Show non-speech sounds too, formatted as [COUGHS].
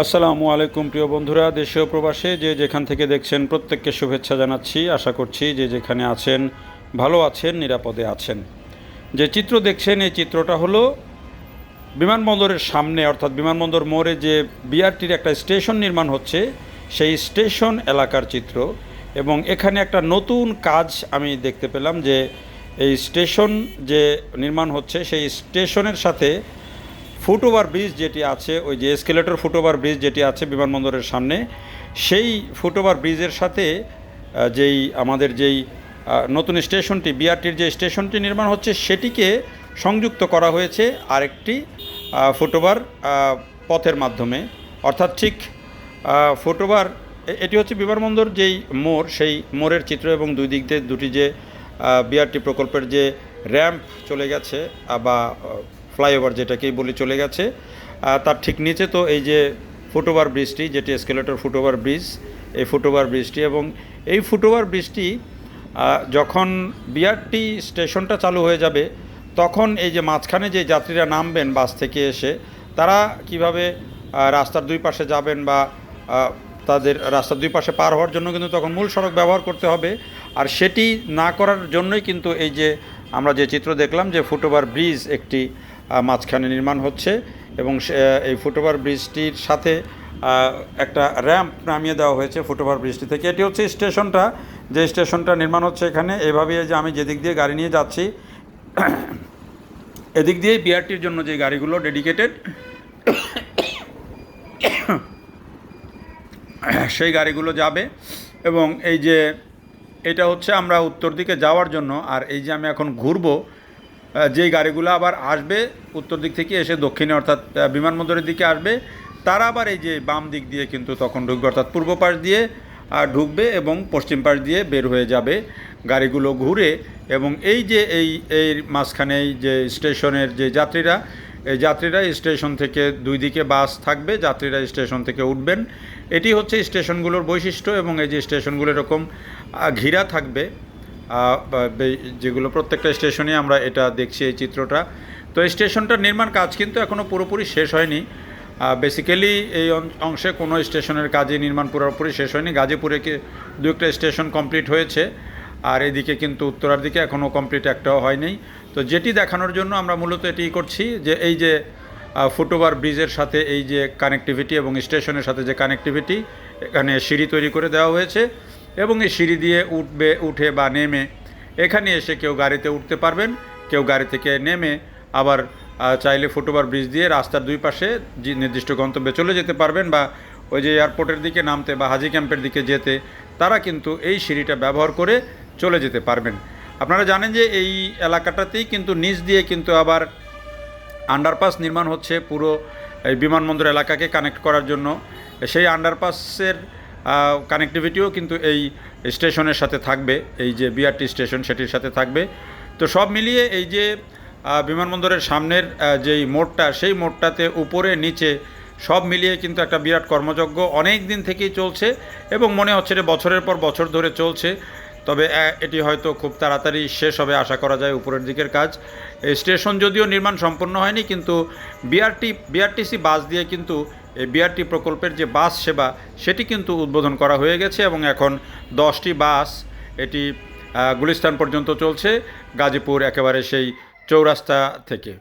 আসসালামু আলাইকুম, প্রিয় বন্ধুরা। দেশীয় প্রবাসে যে যেখান থেকে দেখছেন প্রত্যেককে শুভেচ্ছা জানাচ্ছি। আশা করছি যে যেখানে আছেন, ভালো আছেন, নিরাপদে আছেন। যে চিত্র দেখছেন, এই চিত্রটা হলো বিমানবন্দরের সামনে, অর্থাৎ বিমানবন্দর মোড়ে যে বিআরটির একটা স্টেশন নির্মাণ হচ্ছে, সেই স্টেশন এলাকার চিত্র। এবং এখানে একটা নতুন কাজ আমি দেখতে পেলাম যে, এই স্টেশন যে নির্মাণ হচ্ছে, সেই স্টেশনের সাথে ফুটওভার ব্রিজ যেটি আছে, ওই যে এসকেলেটর ফুটওভার ব্রিজ যেটি আছে বিমানবন্দরের সামনে, সেই ফুটওভার ব্রিজের সাথে যেই আমাদের যেই নতুন স্টেশনটি, বিআরটির যে স্টেশনটি নির্মাণ হচ্ছে, সেটিকে সংযুক্ত করা হয়েছে আরেকটি ফুটওভার পথের মাধ্যমে। অর্থাৎ ঠিক ফুটওভার এটি হচ্ছে বিমানবন্দর যেই মোড়, সেই মোড়ের চিত্র এবং দুই দিক দিয়ে দুটি যে বিআরটি প্রকল্পের যে র্যাম্প চলে গেছে বা ফ্লাইওভার যেটাকেই বলি চলে গেছে। তার ঠিক নিচে তো এই যে ফুটওভার ব্রিজটি, যেটি এসকেলেটর ফুটওভার ব্রিজ, এই ফুটওভার ব্রিজটি এবং এই ফুটওভার ব্রিজটি যখন বিআরটি স্টেশনটা চালু হয়ে যাবে, তখন এই যে মাঝখানে যে যাত্রীরা নামবেন বাস থেকে এসে, তারা কীভাবে রাস্তার দুই পাশে যাবেন বা তাদের রাস্তার দুই পাশে পার হওয়ার জন্য কিন্তু তখন মূল সড়ক ব্যবহার করতে হবে। আর সেটি না করার জন্যই কিন্তু এই যে আমরা যে চিত্র দেখলাম যে ফুটওভার ব্রিজ একটি মাঝখানে নির্মাণ হচ্ছে এবং এই ফুটওভার ব্রিজটির সাথে একটা র্যাম্প নামিয়ে দেওয়া হয়েছে ফুটওভার ব্রিজটি থেকে। এটি হচ্ছে স্টেশনটা। যে স্টেশনটা নির্মাণ হচ্ছে এখানে, এভাবে যে আমি যেদিক দিয়ে গাড়ি নিয়ে যাচ্ছি, [COUGHS] এদিক দিয়ে বিআরটির জন্য যে গাড়িগুলো ডেডিকেটেড, [COUGHS] সেই গাড়িগুলো যাবে। এবং এই যে, এটা হচ্ছে আমরা উত্তর দিকে যাওয়ার জন্য, আর এই যে আমি এখন ঘুরবো যেই গাড়িগুলো আবার আসবে উত্তর দিক থেকে এসে দক্ষিণে অর্থাৎ বিমানবন্দরের দিকে আসবে তারা আবার এই যে বাম দিক দিয়ে কিন্তু তখন ঢুকবে অর্থাৎ পূর্ব পাশ দিয়ে আহ, ঢুকবে এবং পশ্চিম পাশ দিয়ে বের হয়ে যাবে গাড়িগুলো ঘুরে এবং এই যে এই এই মাঝখানে যে স্টেশনের যে যাত্রীরা এই যাত্রীরা স্টেশন থেকে দুই দিকে বাস থাকবে যাত্রীরা স্টেশন থেকে উঠবেন। এটি হচ্ছে স্টেশনগুলোর বৈশিষ্ট্য এবং এই যে স্টেশনগুলো এরকম ঘিরা থাকবে। যেগুলো প্রত্যেকটা স্টেশনে আমরা এটা দেখছি এই চিত্রটা। তো এই স্টেশনটার নির্মাণ কাজ কিন্তু এখনও পুরোপুরি শেষ হয়নি। বেসিক্যালি এই অংশে কোনো স্টেশনের কাজে নির্মাণ পুরোপুরি শেষ হয়নি। গাজীপুরে দু একটা স্টেশন কমপ্লিট হয়েছে। আর এদিকে কিন্তু উত্তরার দিকে এখনও কমপ্লিট একটাও হয়নি। তো যেটি দেখানোর জন্য আমরা মূলত এটি করছি যে এই যে ফুটওভার ব্রিজের সাথে এই যে কানেক্টিভিটি এবং স্টেশনের সাথে যে কানেক্টিভিটি এখানে সিঁড়ি তৈরি করে দেওয়া হয়েছে। এবং এই সিঁড়ি দিয়ে উঠবে, উঠে বা নেমে এখানে এসে কেউ গাড়িতে উঠতে পারবেন। কেউ গাড়ি থেকে নেমে আবার চাইলে ফুটওভার ব্রিজ দিয়ে রাস্তার দুই পাশে নির্দিষ্ট গন্তব্যে চলে যেতে পারবেন বা ওই যে এয়ারপোর্টের দিকে নামতে বা হাজি ক্যাম্পের দিকে যেতে, তারা কিন্তু এই সিঁড়িটা ব্যবহার করে চলে যেতে পারবেন। আপনারা জানেন যে এই এলাকাটাতেই কিন্তু নিচ দিয়ে কিন্তু আবার আন্ডারপাস নির্মাণ হচ্ছে পুরো এই বিমানবন্দর এলাকাকে কানেক্ট করার জন্য। সেই আন্ডারপাসের কানেক্টিভিটিও কিন্তু এই স্টেশনের সাথে থাকবে, এই যে বিআরটি স্টেশন সেটির সাথে থাকবে। তো সব মিলিয়ে এই যে বিমানবন্দরের সামনের যেই মোড়টা, সেই মোড়টাতে উপরে, নিচে, সব মিলিয়ে কিন্তু একটা বিরাট কর্মযজ্ঞ অনেক দিন থেকেই চলছে এবং মনে হচ্ছে যে বছরের পর বছর ধরে চলছে। তবে এটি হয়তো খুব তাড়াতাড়ি শেষ হবে, আশা করা যায় উপরের দিকের কাজ। স্টেশন যদিও নির্মাণ সম্পন্ন হয়নি, কিন্তু বিআরটি বিআরটিসি বাস দিয়ে কিন্তু এই বিআরটি প্রকল্পের যে বাস সেবা, সেটি কিন্তু উদ্বোধন করা হয়ে গেছে এবং এখন দশটি বাস এটি গুলিস্তান পর্যন্ত চলছে, গাজীপুর একেবারে সেই চৌরাস্তা থেকে।